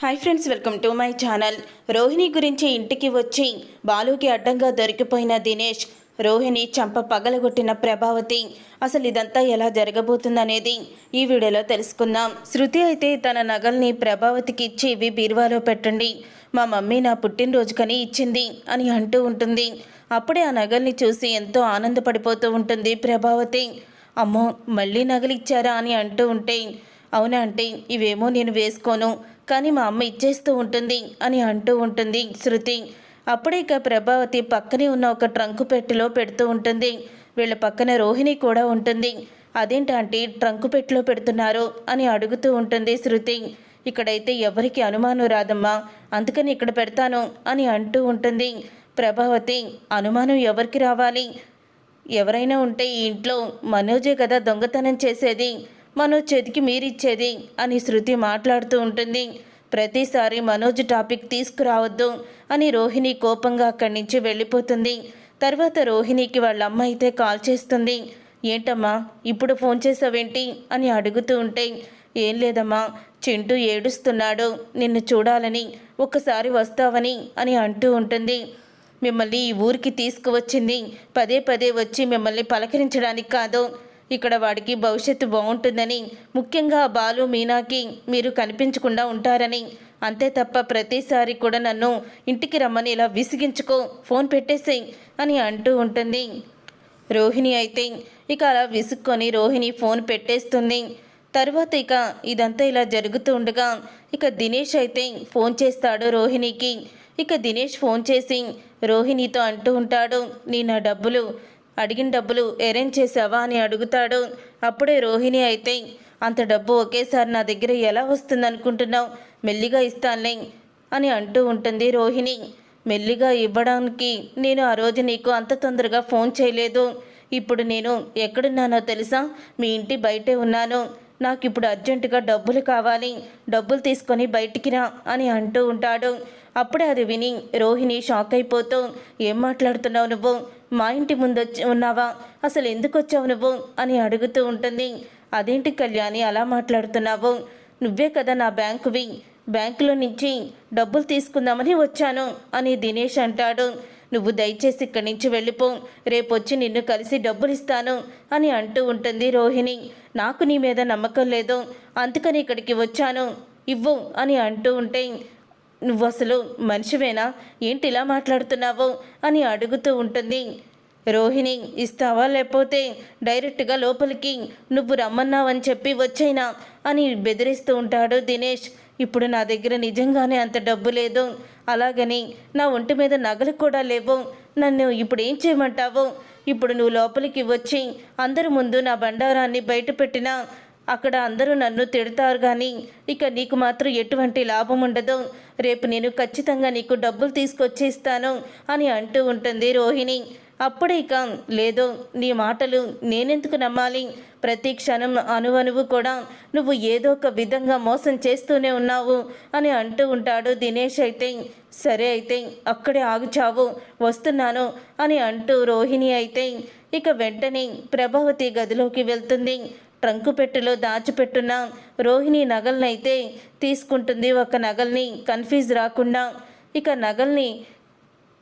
Hi friends welcome to my channel Rohini గురించి ఇంటికి వచ్చి బాలుకి అడ్డంగా దొరికిపోయిన దినేష్ రోహిణి చంప పగలగొట్టిన ప్రభావతి. అసలు ఇదంతా ఎలా జరగబోతుందనేది ఈ వీడియోలో తెలుసుకుందాం. శృతి అయితే తన నగల్ని ప్రభావతికి ఇచ్చి ఇవి బీరువాలో పెట్టండి. మా మమ్మీ నా పుట్టినరోజుకని ఇచ్చింది అని అంటూ ఉంటుంది. అప్పుడే ఆ నగల్ని చూసి ఎంతో ఆనందపడిపోతూ ఉంటుంది ప్రభావతి. అమ్మో మళ్ళీ నగలు ఇచ్చారా అని అంటూ ఉంటే అవునా అంటే ఇవేమో నేను వేసుకోను. కానీ మా అమ్మ ఇచ్చేస్తూ ఉంటుంది అని అంటూ ఉంటుంది శృతి. అప్పుడే ఇక ప్రభావతి పక్కనే ఉన్న ఒక ట్రంకు పెట్టెలో పెడుతూ ఉంటుంది. వీళ్ళ పక్కన రోహిణి కూడా ఉంటుంది. అదేంటంటే ట్రంకు పెట్టెలో పెడుతున్నారు? అని అడుగుతూ ఉంటుంది శృతి. ఇక్కడైతే ఎవరికి అనుమానం రాదమ్మా. అందుకని ఇక్కడ పెడతాను అని అంటూ ఉంటుంది ప్రభావతి. అనుమానం ఎవరికి రావాలి? ఎవరైనా ఉంటే ఈ ఇంట్లో మనోజే కదా దొంగతనం చేసేది. మనోజ్ చేతికి మీరిచ్చేది అని శృతి మాట్లాడుతూ ఉంటుంది. ప్రతిసారి మనోజ్ టాపిక్ తీసుకురావద్దు అని రోహిణి కోపంగా అక్కడి నుంచి వెళ్ళిపోతుంది. తర్వాత రోహిణికి వాళ్ళ అమ్మ అయితే కాల్ చేస్తుంది. ఏంటమ్మా ఇప్పుడు ఫోన్ చేసావేంటి? అని అడుగుతూ ఉంటే ఏం లేదమ్మా చింటూ ఏడుస్తున్నాడు. నిన్ను చూడాలని ఒకసారి వస్తావని అని అంటూ ఉంటుంది. మిమ్మల్ని ఈ ఊరికి తీసుకువచ్చింది. పదే పదే వచ్చి మిమ్మల్ని పలకరించడానికి కాదు. ఇక్కడ వాడికి భవిష్యత్తు బాగుంటుందని ముఖ్యంగా బాలు మీనాకి మీరు కనిపించకుండా ఉంటారని. అంతే తప్ప ప్రతిసారి కూడా నన్ను ఇంటికి రమ్మని ఇలా విసిగించుకో ఫోన్ పెట్టేసేయ్ అని అంటూ ఉంటుంది. రోహిణి అయితే ఇక అలా విసుక్కొని రోహిణి ఫోన్ పెట్టేస్తుంది. తర్వాత ఇక ఇదంతా ఇలా జరుగుతూ ఉండగా ఇక దినేష్ అయితే ఫోన్ చేస్తాడు రోహిణికి. ఇక దినేష్ ఫోన్ చేసి రోహిణితో అంటూ ఉంటాడు నీ నా డబ్బులు అడిగిన డబ్బులు అరేంజ్ చేసావా అని అడుగుతాడు. అప్పుడే రోహిణి అయితే అంత డబ్బు ఒకేసారి నా దగ్గర ఎలా వస్తుంది అనుకుంటున్నావు మెల్లిగా ఇస్తానులే అని అంటూ ఉంటుంది రోహిణి. మెల్లిగా ఇవ్వడానికి నేను ఆ రోజు నీకు అంత తొందరగా ఫోన్ చేయలేదు. ఇప్పుడు నేను ఎక్కడున్నానో తెలుసా? మీ ఇంటి బయటే ఉన్నాను. నాకు ఇప్పుడు అర్జెంటుగా డబ్బులు కావాలి డబ్బులు తీసుకొని బయటికి రా అని అంటూ ఉంటాడు. అప్పుడే అది విని రోహిణి షాక్ అయిపోతూ ఏం మాట్లాడుతున్నావు నువ్వు? మా ఇంటి ముందు వచ్చి ఉన్నావా? అసలు ఎందుకు వచ్చావు నువ్వు? అని అడుగుతూ ఉంటుంది. అదేంటి కళ్యాణి అలా మాట్లాడుతున్నావు? నువ్వే కదా నా బ్యాంకువి బ్యాంకులో నుంచి డబ్బులు తీసుకుందామని వచ్చాను అని దినేష్ అంటాడు. నువ్వు దయచేసి ఇక్కడి నుంచి వెళ్ళిపో. రేపొచ్చి నిన్ను కలిసి డబ్బులు ఇస్తాను అని అంటూ ఉంటుంది రోహిణి. నాకు నీ మీద నమ్మకం లేదు. అందుకని ఇక్కడికి వచ్చాను. ఇవ్వు అని అంటూ ఉంటే నువ్వు అసలు మనిషివేనా? ఏంటి ఇలా మాట్లాడుతున్నావు? అని అడుగుతూ ఉంటుంది. రోహిణి ఇస్తావా లేకపోతే డైరెక్ట్గా లోపలికి నువ్వు రమ్మన్నావని చెప్పి వచ్చైనా? అని బెదిరిస్తూ ఉంటాడు దినేష్. ఇప్పుడు నా దగ్గర నిజంగానే అంత డబ్బు లేదు. అలాగని నా ఒంటి మీద నగలు కూడా లేవు. నన్ను ఇప్పుడు ఏం చేయమంటావు? ఇప్పుడు నువ్వు లోపలికి వచ్చి అందరి ముందు నా బండారాన్ని బయటపెట్టినా అక్కడ అందరూ నన్ను తిడతారు కానీ ఇక నీకు మాత్రం ఎటువంటి లాభం ఉండదు. రేపు నేను ఖచ్చితంగా నీకు డబ్బులు తీసుకొచ్చి ఇస్తాను అని అంటూ ఉంటుంది రోహిణి. అప్పుడే ఇక లేదు నీ మాటలు నేనెందుకు నమ్మాలి? ప్రతి క్షణం అనువనువు కూడా నువ్వు ఏదో ఒక విధంగా మోసం చేస్తూనే ఉన్నావు అని అంటూ ఉంటాడు దినేష్ అయితే. సరే అయితే అక్కడే ఆగుచావు వస్తున్నాను అని అంటూ రోహిణి అయితే. ఇక వెంటనే ప్రభావతి గదిలోకి వెళ్తుంది. ట్రంకు పెట్టెలో దాచిపెట్టున్న రోహిణి నగలనైతే తీసుకుంటుంది ఒక నగల్ని కన్ఫ్యూజ్ రాకుండా. ఇక నగల్ని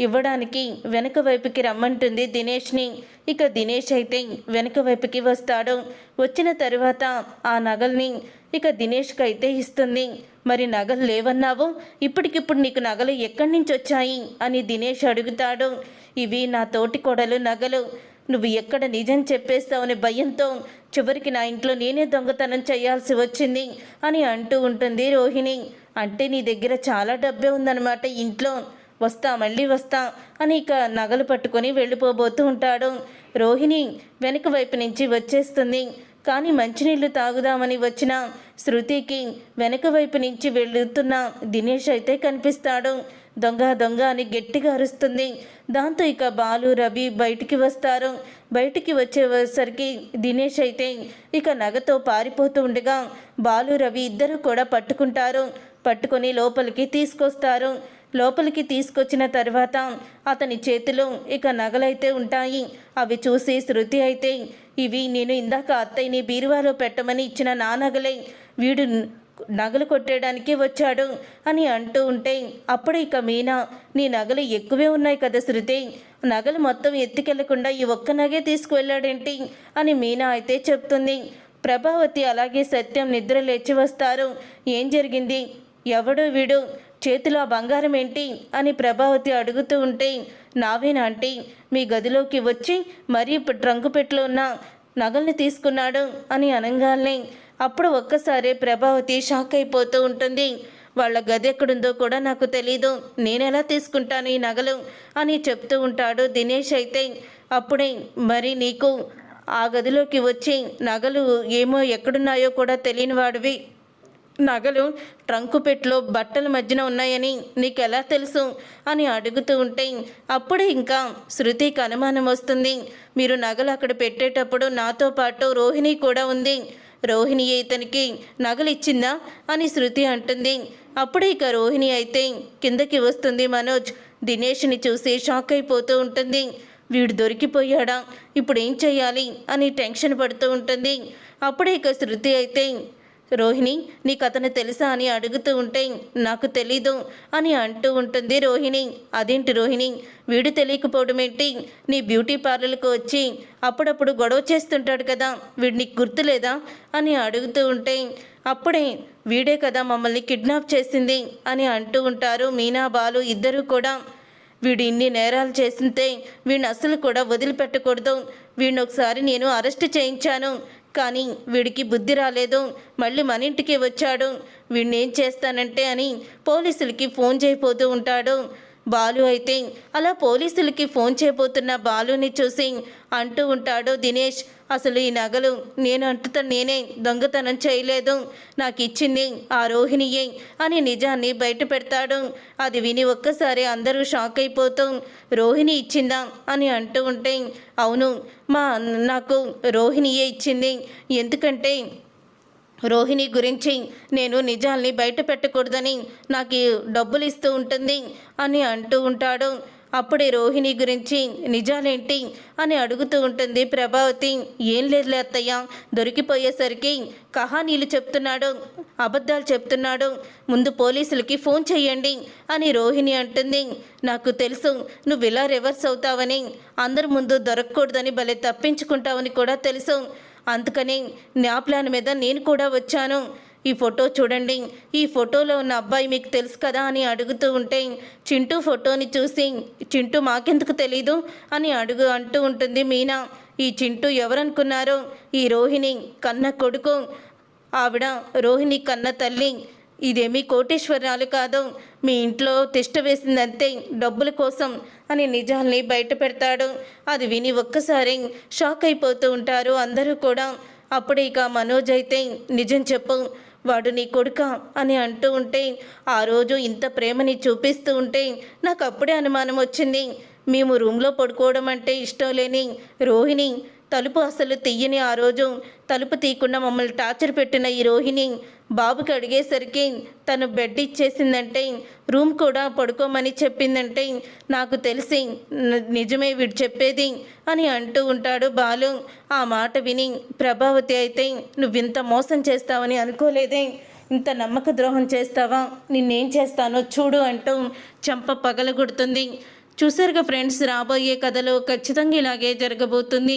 ఇవ్వడానికి వెనక వైపుకి రమ్మంటుంది దినేష్ని. ఇక దినేష్ అయితే వెనక వైపుకి వస్తాడు. వచ్చిన తరువాత ఆ నగల్ని ఇక దినేష్కి అయితే ఇస్తుంది. మరి నగలు లేవన్నావు? ఇప్పటికిప్పుడు నీకు నగలు ఎక్కడి నుంచి వచ్చాయి? అని దినేష్ అడుగుతాడు. ఇవి నా తోటి కొడలు నగలు. నువ్వు ఎక్కడ నిజం చెప్పేస్తావని భయంతో చివరికి నా ఇంట్లో నేనే దొంగతనం చేయాల్సి వచ్చింది అని అంటూ ఉంటుంది రోహిణి. అంటే నీ దగ్గర చాలా డబ్బే ఉందన్నమాట ఇంట్లో. వస్తా మళ్ళీ వస్తా అని ఇక నగలు పట్టుకొని వెళ్ళిపోబోతూ ఉంటాడు. రోహిణి వెనుక వైపు నుంచి వచ్చేస్తుంది. కానీ మంచినీళ్ళు తాగుదామని వచ్చిన శృతికి వెనక వైపు నుంచి వెళుతున్న దినేష్ అయితే కనిపిస్తాడు. దొంగ దొంగ అని గట్టిగా అరుస్తుంది. దాంతో ఇక బాలు రవి బయటికి వస్తారు. బయటికి వచ్చేసరికి దినేష్ అయితే ఇక నగతో పారిపోతూ ఉండగా బాలు రవి ఇద్దరు కూడా పట్టుకుంటారు. పట్టుకొని లోపలికి తీసుకొస్తారు. లోపలికి తీసుకొచ్చిన తర్వాత అతని చేతిలో ఇక నగలైతే ఉంటాయి. అవి చూసి శృతి అయితే ఇవి నేను ఇందాక అత్తయ్యని బీరువాలో పెట్టమని ఇచ్చిన నా నగలే. వీడు నగలు కొట్టేయడానికి వచ్చాడు అని అంటూ ఉంటే అప్పుడు ఇక మీనా నీ నగలు ఎక్కువే ఉన్నాయి కదా శృతి. నగలు మొత్తం ఎత్తుకెళ్ళకుండా ఈ ఒక్క నగే తీసుకువెళ్ళాడేంటి? అని మీనా అయితే చెప్తుంది. ప్రభావతి అలాగే సత్యం నిద్ర లేచి వస్తారు. ఏం జరిగింది? ఎవడు వీడు? చేతిలో ఆ బంగారం ఏంటి? అని ప్రభావతి అడుగుతూ ఉంటే నావేనా ఆంటీ? మీ గదిలోకి వచ్చి మరీ ఇప్పుడు ట్రంకు పెట్టులో ఉన్న నగల్ని తీసుకున్నాడు అని అనగానే అప్పుడు ఒక్కసారి ప్రభావతి షాక్ అయిపోతూ ఉంటుంది. వాళ్ళ గది ఎక్కడుందో కూడా నాకు తెలీదు. నేనెలా తీసుకుంటాను ఈ నగలు? అని చెప్తూ ఉంటాడు దినేష్ అయితే. అప్పుడే మరి నీకు ఆ గదిలోకి వచ్చి నగలు ఏమో ఎక్కడున్నాయో కూడా తెలియని వాడివి. నగలు ట్రంకు పెట్టులో బట్టల మధ్యన ఉన్నాయని నీకు ఎలా తెలుసు? అని అడుగుతూ ఉంటే అప్పుడే ఇంకా శృతికి అనుమానం వస్తుంది. మీరు నగలు అక్కడ పెట్టేటప్పుడు నాతో పాటు రోహిణి కూడా ఉంది. రోహిణి ఇతనికి నగలు ఇచ్చిందా? అని శృతి అంటుంది. అప్పుడే ఇక రోహిణి అయితే కిందకి వస్తుంది మనోజ్. దినేష్ని చూసి షాక్ అయిపోతూ ఉంటుంది. వీడు దొరికిపోయాడా? ఇప్పుడు ఏం చేయాలి? అని టెన్షన్ పడుతూ ఉంటుంది. అప్పుడే ఇక శృతి అయితే రోహిణి నీకు అతను తెలుసా అని అడుగుతూ ఉంటే నాకు తెలీదు అని అంటూ ఉంటుంది రోహిణి. అదేంటి రోహిణి? వీడు తెలియకపోవడం ఏంటి? నీ బ్యూటీ పార్లర్కు వచ్చి అప్పుడప్పుడు గొడవ చేస్తుంటాడు కదా వీడు నీకు గుర్తులేదా అని అడుగుతూ ఉంటే అప్పుడే వీడే కదా మమ్మల్ని కిడ్నాప్ చేసింది అని అంటూ ఉంటారు మీనా బాలు ఇద్దరూ కూడా. వీడు ఇన్ని నేరాలు చేసింటే వీడిని అసలు కూడా వదిలిపెట్టకూడదు. వీడిని ఒకసారి నేను అరెస్ట్ చేయించాను. కానీ వీడికి బుద్ధి రాలేదు. మళ్ళీ మన ఇంటికి వచ్చాడు. వీడిని ఏం చేస్తానంటే అని పోలీసులకి ఫోన్ చేయిపోతూ ఉంటాడు. బాలు అయితే అలా పోలీసులకి ఫోన్ చేయబోతున్న బాలుని చూసి అంటూ ఉంటాడు దినేష్ అసలు ఈ నగలు నేను అంటుతా నేనే దొంగతనం చేయలేదు. నాకు ఇచ్చింది ఆ రోహిణియే అని నిజాన్ని బయట పెడతాడు. అది విని ఒక్కసారి అందరూ షాక్ అయిపోతూ రోహిణి ఇచ్చిందా? అని అంటూ ఉంటే అవును మా నాకు రోహిణియే ఇచ్చింది. ఎందుకంటే రోహిణి గురించి నేను నిజాల్ని బయట పెట్టకూడదని నాకు డబ్బులు ఇస్తూ ఉంటుంది అని అంటూ ఉంటాడు. అప్పుడే రోహిణి గురించి నిజాలేంటి? అని అడుగుతూ ఉంటుంది ప్రభావతి. ఏం లేదులే అత్తయ్య దొరికిపోయేసరికి కహానీలు చెప్తున్నాడు అబద్ధాలు చెప్తున్నాడు. ముందు పోలీసులకి ఫోన్ చేయండి అని రోహిణి అంటుంది. నాకు తెలుసు నువ్వు ఇలా రివర్స్ అవుతావని అందరి ముందు దొరకకూడదని భలే తప్పించుకుంటావని కూడా తెలుసు. అందుకని నా ప్లాన్ మీద నేను కూడా వచ్చాను. ఈ ఫోటో చూడండి. ఈ ఫోటోలో ఉన్న అబ్బాయి మీకు తెలుసు కదా అని అడుగుతూ ఉంటే చింటూ ఫోటోని చూసి చింటూ మాకెందుకు తెలీదు? అని అడుగు అంటూ ఉంటుంది మీనా. ఈ చింటూ ఎవరనుకున్నారో? ఈ రోహిణి కన్న కొడుకు. ఆవిడ రోహిణి కన్న తల్లి. ఇదేమీ కోటేశ్వరాలు కాదు. మీ ఇంట్లో తిష్ట వేసిందంతే డబ్బుల కోసం అని నిజాల్ని బయట పెడతాడు. అది విని ఒక్కసారి షాక్ అయిపోతూ ఉంటారు అందరూ కూడా. అప్పుడు ఇక మనోజ్ అయితే నిజం చెప్పు వాడు నీ కొడుక అని అంటూ ఉంటే ఆ రోజు ఇంత ప్రేమని చూపిస్తూ ఉంటే నాకు అప్పుడే అనుమానం వచ్చింది. మేము రూమ్లో పడుకోవడం అంటే ఇష్టం లేని రోహిణి తలుపు అసలు తీయని ఆ రోజు. తలుపు తీయకుండా మమ్మల్ని టార్చర్ పెట్టిన ఈ రోహిణి బాబుకి అడిగేసరికి తను బెడ్ ఇచ్చేసిందంటే రూమ్ కూడా పడుకోమని చెప్పిందంటే నాకు తెలిసి నిజమే వీడు చెప్పేది అని అంటూ ఉంటాడు బాలు. ఆ మాట విని ప్రభావతి అయితే నువ్వింత మోసం చేస్తావని అనుకోలేదే. ఇంత నమ్మక ద్రోహం చేస్తావా? నిన్నేం చేస్తానో చూడు అంటూ చెంప పగలగొడుతుంది. చూసారుగా ఫ్రెండ్స్ రాబోయే కథలో ఖచ్చితంగా ఇలాగే జరగబోతుంది.